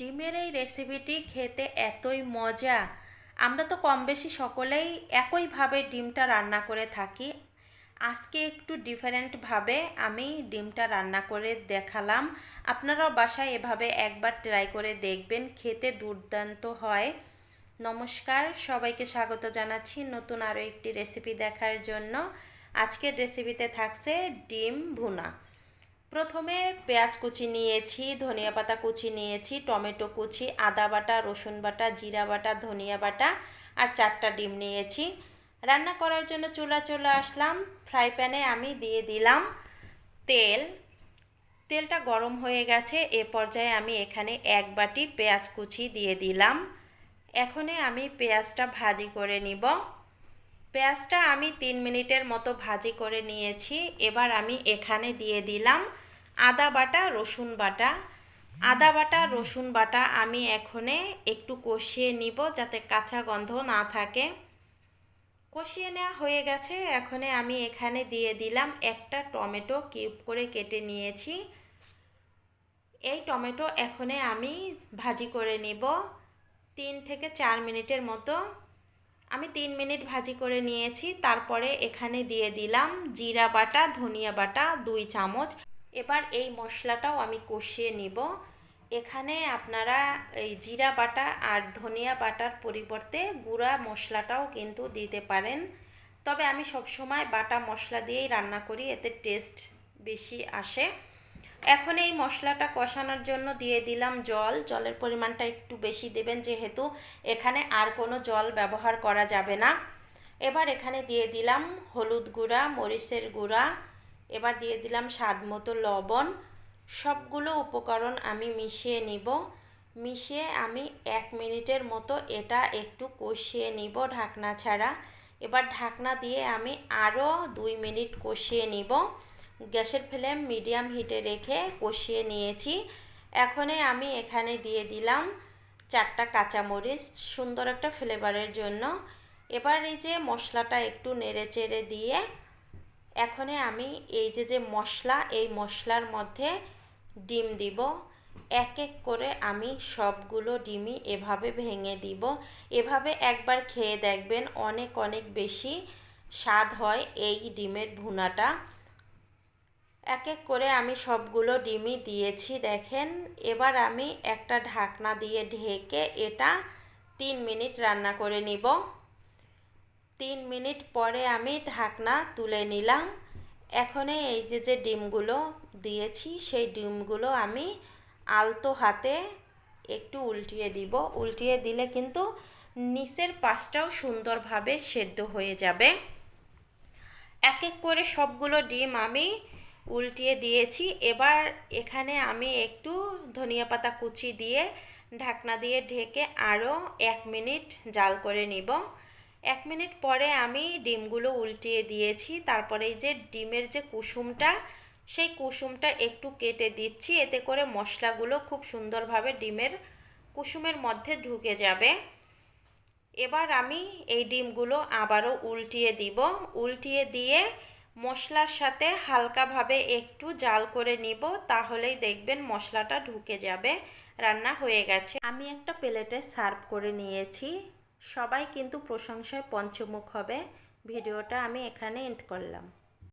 ডিমের এই রেসিপিটি খেতে এতই মজা। আমরা তো কম বেশি সকলেই একইভাবে ডিমটা রান্না করে থাকি। আজকে একটু ডিফারেন্টভাবে আমি ডিমটা রান্না করে দেখালাম। আপনারাও বাসায় এভাবে একবার ট্রাই করে দেখবেন, খেতে দুর্দান্ত হয়। নমস্কার, সবাইকে স্বাগত জানাচ্ছি নতুন আরও একটি রেসিপি দেখার জন্য। আজকের রেসিপিতে থাকছে ডিম ভুনা। প্রথমে পেঁয়াজ কুচি নিয়েছি, ধনিয়া পাতা কুচি নিয়েছি, টমেটো কুচি, আদা বাটা, রসুন বাটা, জিরা বাটা, ধনিয়া বাটা আর চারটা ডিম নিয়েছি। রান্না করার জন্য চুলা চলে আসলাম। ফ্রাই প্যানে আমি দিয়ে দিলাম তেল। তেলটা গরম হয়ে গেছে, এ পর্যায়ে আমি এখানে এক বাটি পেঁয়াজ কুচি দিয়ে দিলাম। এখনে আমি পেঁয়াজটা ভাজি করে নিব। পেঁয়াজটা আমি তিন মিনিটের মতো ভাজি করে নিয়েছি। এবার আমি এখানে দিয়ে দিলাম আদা বাটা, রসুন বাটা। আদা বাটা, রসুন বাটা আমি এখনে একটু কষিয়ে নিব যাতে কাঁচা গন্ধ না থাকে। কষিয়ে নেওয়া হয়ে গেছে। এখনে আমি এখানে দিয়ে দিলাম একটা টমেটো কিউব করে কেটে নিয়েছি। এই টমেটো এখনে আমি ভাজি করে নিব। তিন থেকে চার মিনিটের মতো আমি তিন মিনিট ভাজি করে নিয়েছি, তারপরে এখানে দিয়ে দিলাম জিরা বাটা, ধনিয়া বাটা, দুই চামচ। এবার এই মশলাটাও আমি কষিয়ে নিব। এখানে আপনারা এই জিরা বাটা আর ধনিয়া বাটার পরিবর্তে গুঁড়া মশলাটাও কিন্তু দিতে পারেন। তবে আমি সবসময় বাটা মশলা দিয়েই রান্না করি, এতে টেস্ট বেশি আসে। এখন এই মশলাটা কষানোর জন্য দিয়ে দিলাম জল। জলের পরিমাণটা একটু বেশি দেবেন যেহেতু এখানে আর কোনো জল ব্যবহার করা যাবে না। এবার এখানে দিয়ে দিলাম হলুদ গুঁড়া, মরিচের গুঁড়া। এবার দিয়ে দিলাম স্বাদ মতো লবণ। সবগুলো উপকরণ আমি মিশিয়ে নিব। মিশিয়ে আমি এক মিনিটের মতো এটা একটু কষিয়ে নিব ঢাকনা ছাড়া। এবার ঢাকনা দিয়ে আমি আরও দুই মিনিট কষিয়ে নিব। গ্যাসের ফ্লেম মিডিয়াম হিটে রেখে কষিয়ে নিয়েছি। এখনে আমি এখানে দিয়ে দিলাম চারটা কাঁচামরিচ, সুন্দর একটা ফ্লেভারের জন্য। এবার এই যে মশলাটা একটু নেড়ে চেড়ে দিয়ে এখনে আমি এই যে যে মশলা, এই মশলার মধ্যে ডিম দিব। এক এক করে আমি সবগুলো ডিমই এভাবে ভেঙে দিব। এভাবে একবার খেয়ে দেখবেন অনেক অনেক বেশি স্বাদ হয় এই ডিমের ভুনাটা। এক এক করে আমি সবগুলো ডিমই দিয়েছি, দেখেন। এবার আমি একটা ঢাকনা দিয়ে ঢেকে এটা তিন মিনিট রান্না করে নিব। তিন মিনিট পরে আমি ঢাকনা তুলে নিলাম। এখনে এই যে যে ডিমগুলো দিয়েছি, সেই ডিমগুলো আমি আলতো হাতে একটু উল্টিয়ে দিব। উল্টিয়ে দিলে কিন্তু নিচের পাশটাও সুন্দরভাবে সেদ্ধ হয়ে যাবে। এক এক করে সবগুলো ডিম আমি উল্টিয়ে দিয়েছি। এবার এখানে আমি একটু ধনিয়া পাতা কুচি দিয়ে ঢাকনা দিয়ে ঢেকে আরও এক মিনিট জাল করে নিব। এক মিনিট পরে আমি ডিমগুলো উল্টিয়ে দিয়েছি। তারপরে এই যে ডিমের যে কুসুমটা, সেই কুসুমটা একটু কেটে দিচ্ছি। এতে করে মশলাগুলো খুব সুন্দরভাবে ডিমের কুসুমের মধ্যে ঢুকে যাবে। এবার আমি এই ডিমগুলো আবারও উল্টিয়ে দিব। উল্টিয়ে দিয়ে মশলার সাথে হালকাভাবে একটু জাল করে নিব, তাহলেই দেখবেন মশলাটা ঢুকে যাবে, রান্না হয়ে গেছে। আমি একটা প্লেটে সার্ভ করে নিয়েছি। সবাই কিন্তু প্রশংসায় পঞ্চমুখ হবে। ভিডিওটা আমি এখানে এন্ড করলাম।